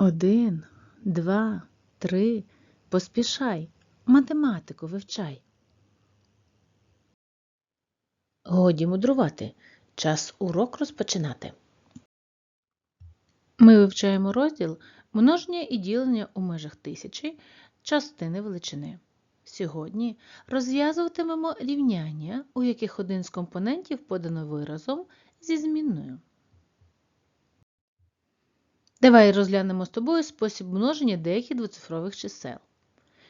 Один, два, три. Поспішай. Математику вивчай. Годі мудрувати. Час урок розпочинати. Ми вивчаємо розділ множення і ділення у межах тисячі частини величини. Сьогодні розв'язуватимемо рівняння, у яких один з компонентів подано виразом зі змінною. Давай розглянемо з тобою спосіб множення деяких двоцифрових чисел.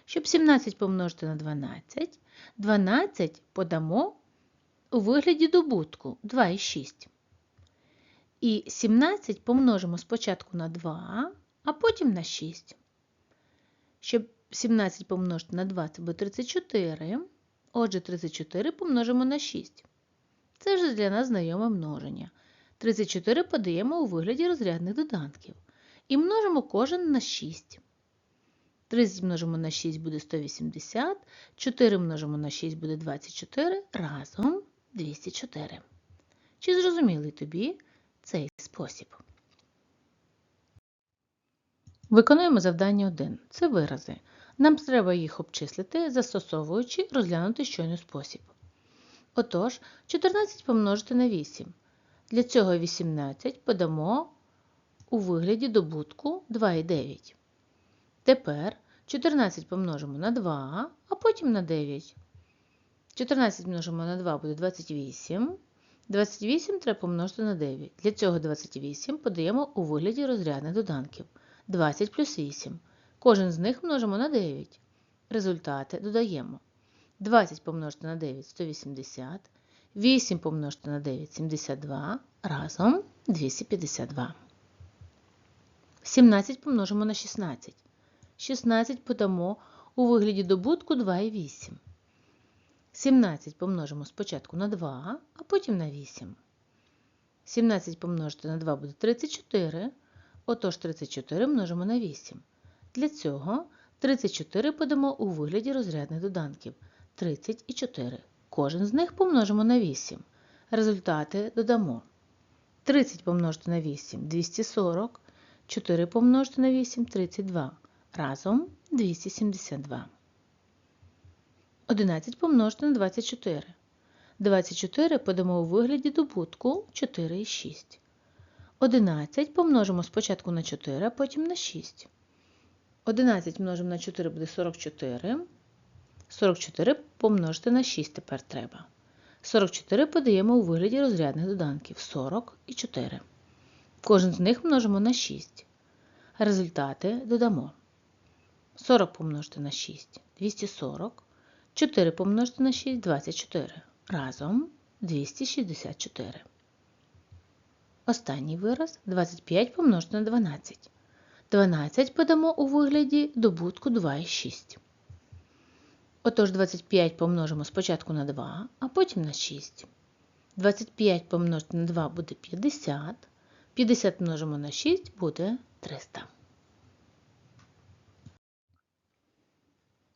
Щоб 17 помножити на 12, 12 подамо у вигляді добутку 2 і 6. І 17 помножимо спочатку на 2, а потім на 6. Щоб 17 помножити на 2, це буде 34. Отже, 34 помножимо на 6. Це вже для нас знайоме множення. 34 подаємо у вигляді розрядних доданків. І множимо кожен на 6. 30 множимо на 6 буде 180, 4 множимо на 6 буде 24, разом 204. Чи зрозумілий тобі цей спосіб? Виконуємо завдання 1. Це вирази. Нам треба їх обчислити, застосовуючи розглянутий щойно спосіб. Отож, 14 помножити на 8. Для цього 18 подамо у вигляді добутку 2,9. Тепер 14 помножимо на 2, а потім на 9. 14 множимо на 2 буде 28. 28 треба помножити на 9. Для цього 28 подаємо у вигляді розрядних доданків. 20 плюс 8. Кожен з них множимо на 9. Результати додаємо. 20 помножити на 9 180. 8 помножити на 9 72. Разом 252. 17 помножимо на 16. 16 подамо у вигляді добутку 2,8. 17 помножимо спочатку на 2, а потім на 8. 17 помножити на 2 буде 34. Отож 34 множимо на 8. Для цього 34 подамо у вигляді розрядних доданків 30 і 4. Кожен з них помножимо на 8. Результати додамо. 30 помножити на 8 240. 4 помножити на 8 32. Разом 272. 11 помножити на 24. 24 подамо у вигляді добутку 4 і 6. 11 помножимо спочатку на 4, а потім на 6. 11 множимо на 4 буде 44. 44 помножити на 6 тепер треба. 44 подаємо у вигляді розрядних доданків 40 і 4. Кожен з них множимо на 6. Результати додамо. 40 помножити на 6 240. 4 помножити на 6 24. Разом 264. Останній вираз 25 помножити на 12. 12 подамо у вигляді добутку 2 і 6. Отож 25 помножимо спочатку на 2, а потім на 6. 25 помножити на 2 буде 50. 50 множимо на 6 буде 300.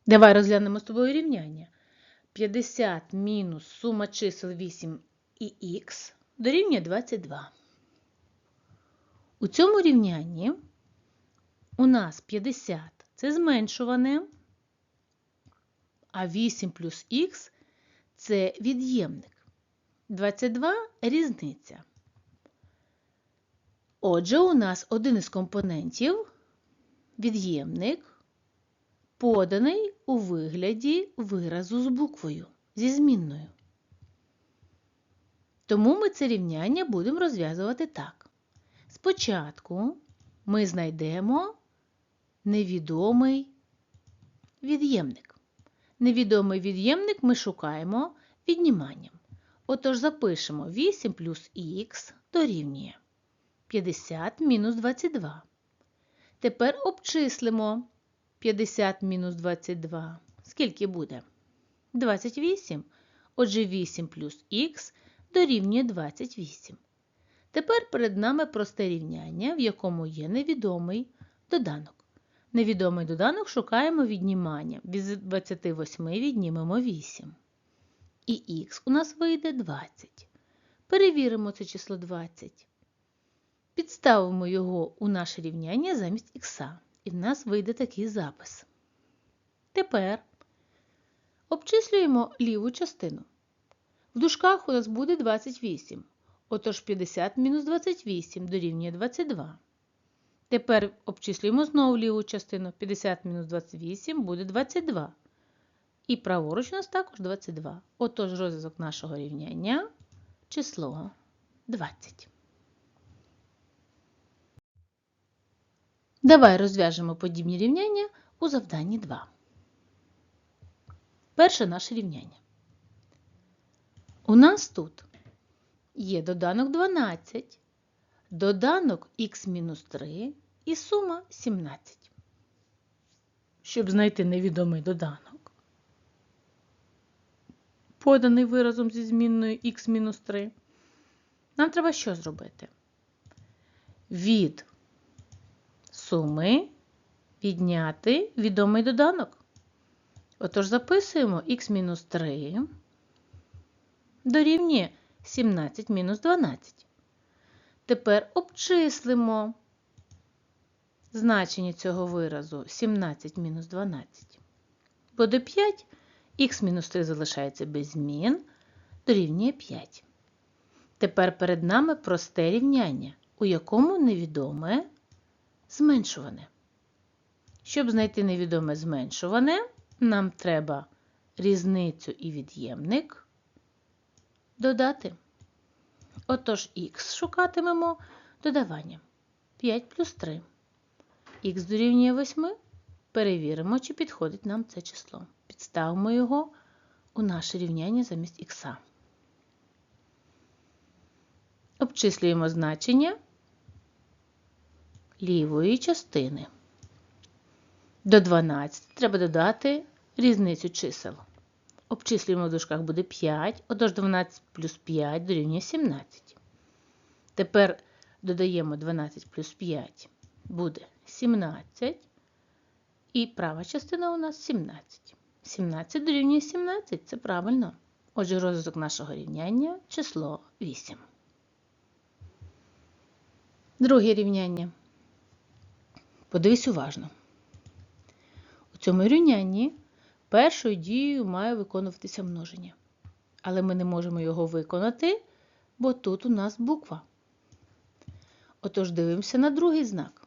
Давай розглянемо з тобою рівняння. 50 мінус сума чисел 8 і х дорівнює 22. У цьому рівнянні у нас 50 це зменшуване, а 8 плюс х це від'ємник. 22 різниця. Отже, у нас один із компонентів від'ємник поданий у вигляді виразу з буквою, зі змінною. Тому ми це рівняння будемо розв'язувати так. Спочатку ми знайдемо невідомий від'ємник. Невідомий від'ємник ми шукаємо відніманням. Отож запишемо 8 плюс х дорівнює 50 мінус 22. Тепер обчислимо 50 мінус 22. Скільки буде? 28. Отже, 8 плюс х дорівнює 28. Тепер перед нами просте рівняння, в якому є невідомий доданок. Невідомий доданок шукаємо віднімання. Від 28 віднімемо 8. І х у нас вийде 20. Перевіримо це число 20. Підставимо його у наше рівняння замість х, і в нас вийде такий запис. Тепер обчислюємо ліву частину. В дужках у нас буде 28. Отож 50 мінус 28 дорівнює 22. Тепер обчислюємо знову ліву частину. 50 мінус 28 буде 22. І праворуч у нас також 22. Отож розв'язок нашого рівняння число 20. Давай розв'яжемо подібні рівняння у завданні 2. Перше наше рівняння. У нас тут є доданок 12, доданок х-3 і сума 17. Щоб знайти невідомий доданок, поданий виразом зі змінною х-3, нам треба що зробити? Від суми відняти відомий доданок. Отож записуємо х-3 дорівнює 17 мінус 12. Тепер обчислимо значення цього виразу 17 мінус 12. Буде 5, х-3 залишається без змін, дорівнює 5. Тепер перед нами просте рівняння, у якому невідоме зменшуване. Щоб знайти невідоме зменшуване, нам треба різницю і від'ємник додати. Отож, х шукатимемо додаванням 5 плюс 3. Х дорівнює 8. Перевіримо, чи підходить нам це число. Підставимо його у наше рівняння замість х. Обчислюємо значення лівої частини. До 12 треба додати різницю чисел. Обчислюємо в дужках буде 5, отож 12 плюс 5 дорівнює 17. Тепер додаємо 12 плюс 5 буде 17. І права частина у нас 17. 17 дорівнює 17, це правильно. Отже, розв'язок нашого рівняння число 8. Друге рівняння. Подивись уважно. У цьому рівнянні першою дією має виконуватися множення. Але ми не можемо його виконати, бо тут у нас буква. Отож, дивимося на другий знак.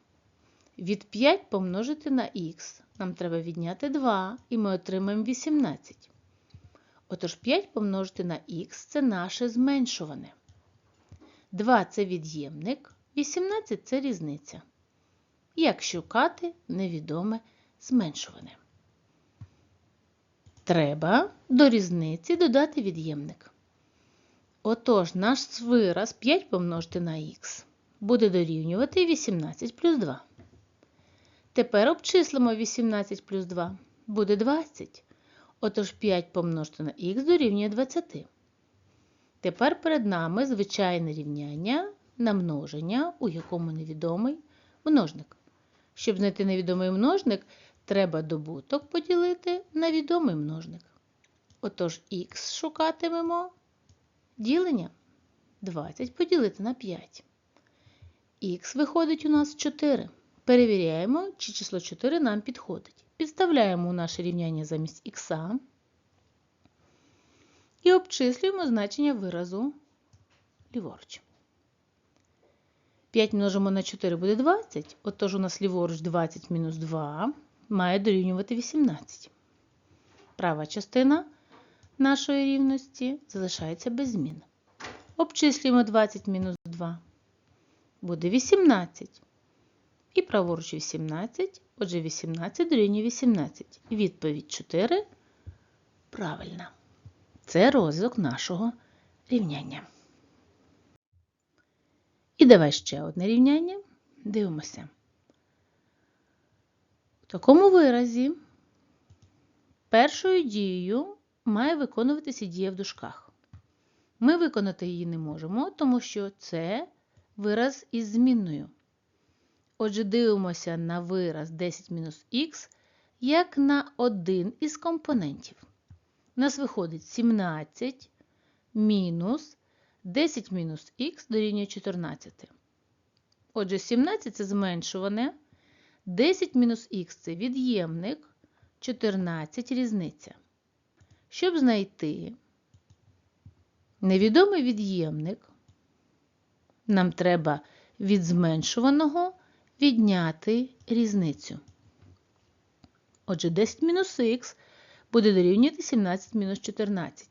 Від 5 помножити на х. Нам треба відняти 2, і ми отримаємо 18. Отож, 5 помножити на х це наше зменшуване. 2 це від'ємник, 18 це різниця. Як шукати невідоме зменшуване? Треба до різниці додати від'ємник. Отож, наш вираз 5 помножити на х буде дорівнювати 18 плюс 2. Тепер обчислимо 18 плюс 2 буде 20. Отож 5 помножити на х дорівнює 20. Тепер перед нами звичайне рівняння на множення, у якому невідомий множник. Щоб знайти невідомий множник, треба добуток поділити на відомий множник. Отож, х шукатимемо ділення 20 поділити на 5. Х виходить у нас 4. Перевіряємо, чи число 4 нам підходить. Підставляємо у наше рівняння замість х і обчислюємо значення виразу ліворуч. 5 множимо на 4 буде 20, отож у нас ліворуч 20 мінус 2 має дорівнювати 18. Права частина нашої рівності залишається без змін. Обчислюємо 20 мінус 2. Буде 18. І праворуч 18, отже 18 дорівнює 18. Відповідь 4 правильна. Це розв'язок нашого рівняння. І давай ще одне рівняння. Дивимося. В такому виразі першою дією має виконуватися дія в дужках. Ми виконати її не можемо, тому що це вираз із змінною. Отже, дивимося на вираз 10-х як на один із компонентів. У нас виходить 17 мінус 10 мінус х дорівнює 14. Отже, 17 це зменшуване, 10 мінус х це від'ємник, 14 різниця. Щоб знайти невідомий від'ємник, нам треба від зменшуваного відняти різницю. Отже, 10 мінус х буде дорівнювати 17 мінус 14.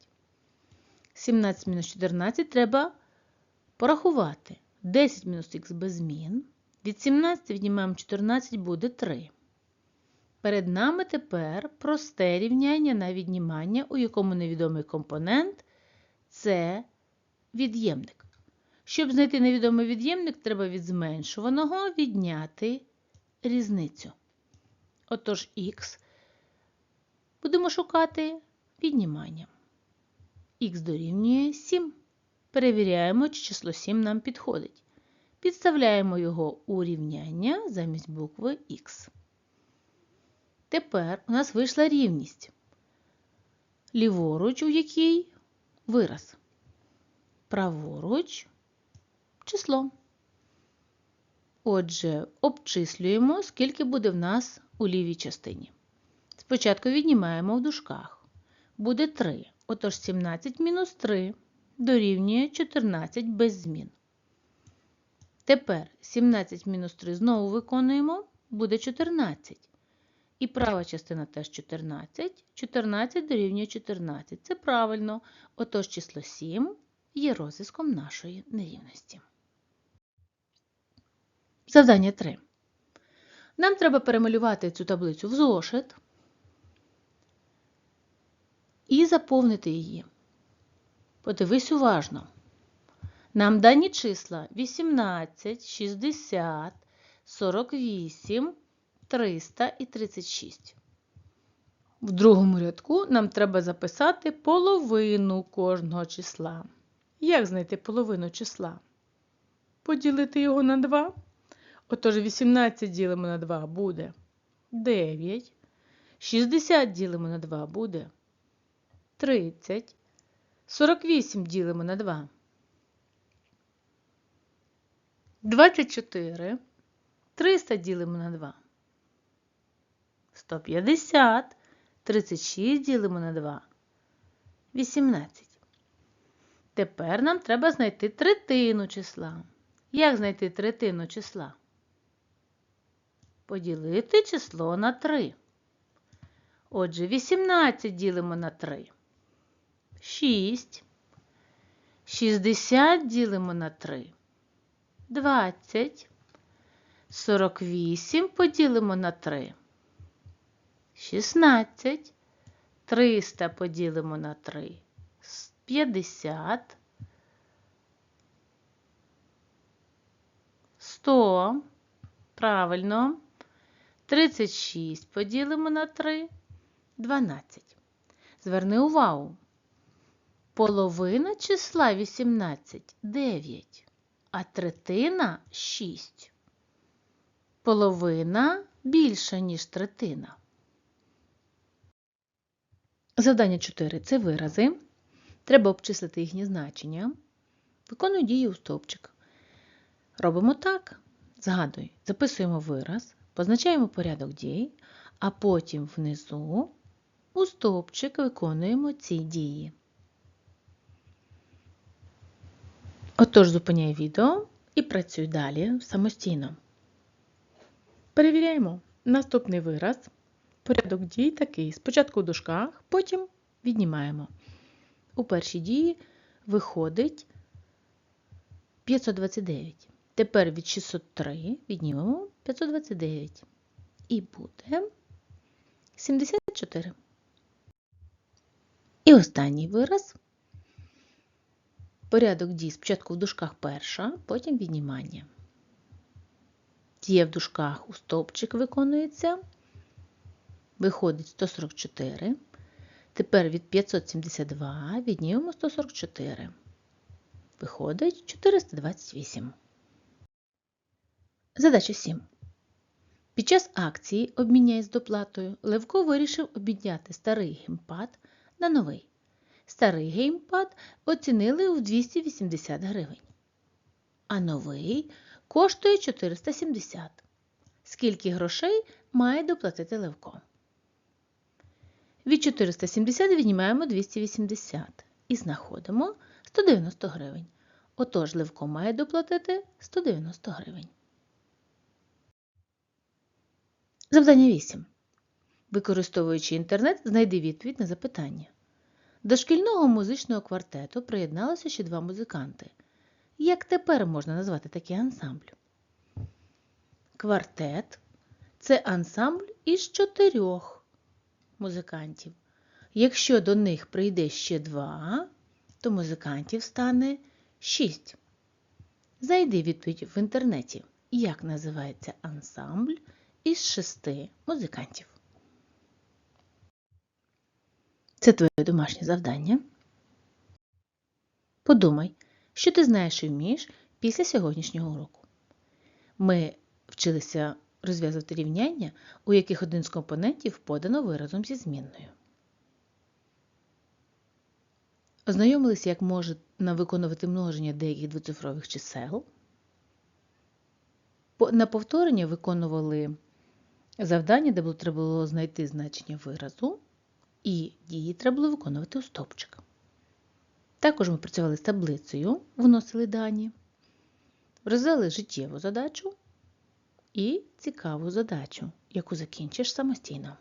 17 мінус 14 треба порахувати. 10 мінус х без змін. Від 17 віднімаємо 14 буде 3. Перед нами тепер просте рівняння на віднімання, у якому невідомий компонент це від'ємник. Щоб знайти невідомий від'ємник, треба від зменшуваного відняти різницю. Отож, х будемо шукати відніманням. Х дорівнює 7. Перевіряємо, чи число 7 нам підходить. Підставляємо його у рівняння замість букви х. Тепер у нас вийшла рівність. Ліворуч, у якій вираз. Праворуч число. Отже, обчислюємо, скільки буде в нас у лівій частині. Спочатку віднімаємо в дужках. Буде 3. Отож 17 мінус 3 дорівнює 14 без змін. Тепер 17 мінус 3 знову виконуємо, буде 14. І права частина теж 14. 14 дорівнює 14. Це правильно. Отож число 7 є розв'язком нашої нерівності. Завдання 3. Нам треба перемалювати цю таблицю в зошит і заповнити її. Подивись уважно. Нам дані числа 18, 60, 48, 300 і 36. В другому рядку нам треба записати половину кожного числа. Як знайти половину числа? Поділити його на 2. Отож, 18 ділимо на 2 буде 9. 60 ділимо на 2 буде 30. 48 ділимо на 2. 24. 300 ділимо на 2. 150. 36 ділимо на 2. 18. Тепер нам треба знайти третину числа. Як знайти третину числа? Поділити число на 3. Отже, 18 ділимо на 3. 6. 60 ділимо на 3. 20. 48 поділимо на 3. 16. 300 поділимо на 3. 50. 100. Правильно. 36 поділимо на 3. 12. Зверни увагу. Половина числа 18 9, а третина 6. Половина більша, ніж третина. Завдання 4 це вирази. Треба обчислити їхні значення. Виконую дії у стовпчик. Робимо так. Згадуй, записуємо вираз, позначаємо порядок дій, а потім внизу у стовпчик виконуємо ці дії. Отож, зупиняй відео і працюй далі самостійно. Перевіряємо. Наступний вираз. Порядок дій такий. Спочатку в дужках, потім віднімаємо. У першій дії виходить 529. Тепер від 603 віднімемо 529. І буде 74. І останній вираз. Порядок дій спочатку в дужках перша, потім віднімання. Дія в дужках у стовпчик виконується. Виходить 144. Тепер від 572 віднімемо 144. Виходить 428. Задача 7. Під час акції обміняй з доплатою Левко вирішив обміняти старий геймпад на новий. Старий геймпад оцінили у 280 гривень. А новий коштує 470. Скільки грошей має доплатити Левко? Від 470 віднімаємо 280 і знаходимо 190 гривень. Отож, Левко має доплатити 190 гривень. Завдання 8. Використовуючи інтернет, знайди відповідь на запитання. До шкільного музичного квартету приєдналося ще два музиканти. Як тепер можна назвати такий ансамбль? Квартет це ансамбль із чотирьох музикантів. Якщо до них прийде ще два, то музикантів стане шість. Зайди відповідь в інтернеті, як називається ансамбль із шести музикантів. Це твоє домашнє завдання. Подумай, що ти знаєш і вмієш після сьогоднішнього уроку. Ми вчилися розв'язувати рівняння, у яких один з компонентів подано виразом зі змінною. Ознайомилися, як можна виконувати множення деяких двоцифрових чисел. На повторення виконували завдання, де було, треба було знайти значення виразу, і дії треба було виконувати у стовпчик. Також ми працювали з таблицею, вносили дані, розв'язали життєву задачу і цікаву задачу, яку закінчиш самостійно.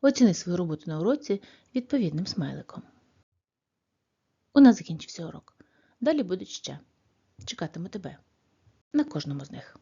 Оціни свою роботу на уроці відповідним смайликом. У нас закінчився урок. Далі будуть ще. Чекатиму тебе на кожному з них.